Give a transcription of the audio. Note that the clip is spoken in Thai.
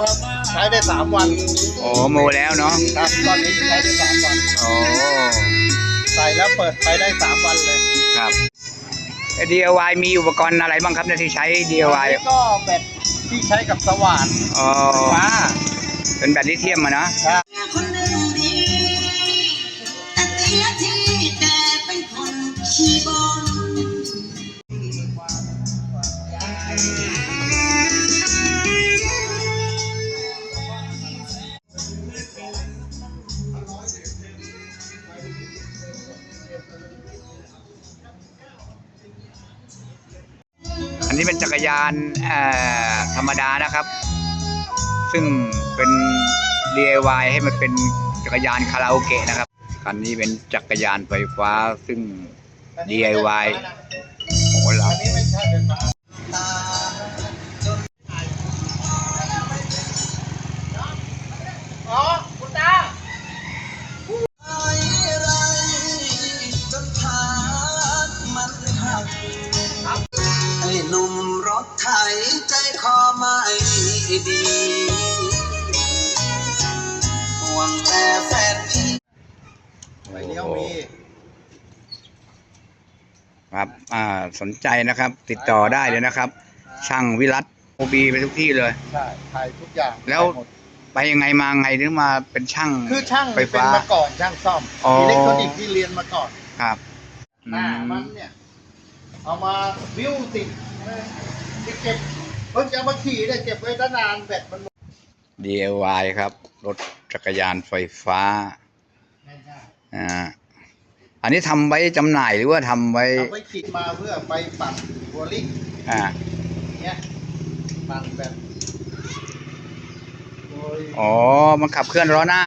ครับ ใช้ได้สามวันโอ้โมแล้วเนาะครับตอนนี้ใช้ได้สามวัน โอ้ใส่แล้วเปิดไปได้สามวันเลยครับ DIY มีอุปกรณ์อะไรบ้างครับเนี่ยที่ใช้ DIY อันนี้ก็แบตที่ใช้กับสว่านอ๋อฟ้าเป็นแบตลิเธียมอะนะครับ คนหนึ่งดีแต่ตีละทีแต่เป็นคนขี้บน อันนี้เป็นจักรยานธรรมดานะครับ ซึ่งเป็น DIY ให้มันเป็นจักรยานคาราโอเกะนะครับคันนี้เป็นจักรยานไฟฟ้าซึ่ง DIY โอ้เรา ไอ้หนุ่มรถไถใจคอไม่ดีห่วงแต่แฟนพี่ไฟเลี้ยวมีครับอ่าสนใจนะครับ ติดต่อได้เลยนะครับ ช่างวิรัตโอบีไปทุกที่เลย ใช่ถ่ายทุกอย่างแล้ว ถ่ายหมดไปยังไงมาไงถึงมาเป็นช่างคือช่างไฟเป็นฟ้า มาก่อนช่างซ่อมอ๋ออิ อิเล็กทรอนิกส์ที่เรียนมาก่อนครับหน้ามันเนี่ย เอามาวิวติดที่เก็บเพิ่งจะเอามาขี่เนี่ยเก็บไว้ตั้งนานแบตมันหมด DIY ครับ รถจักรยานไฟฟ้าง่ายอ่าอันนี้ทำไว้จำหน่ายหรือว่าทำไว้ๆเอาไว้ขีดมาเพื่อไปปั่นโบลิ่งอ่าเนี่ยปั่นแบบโดยอ๋อ มันขับเคลื่อนล้อหน้า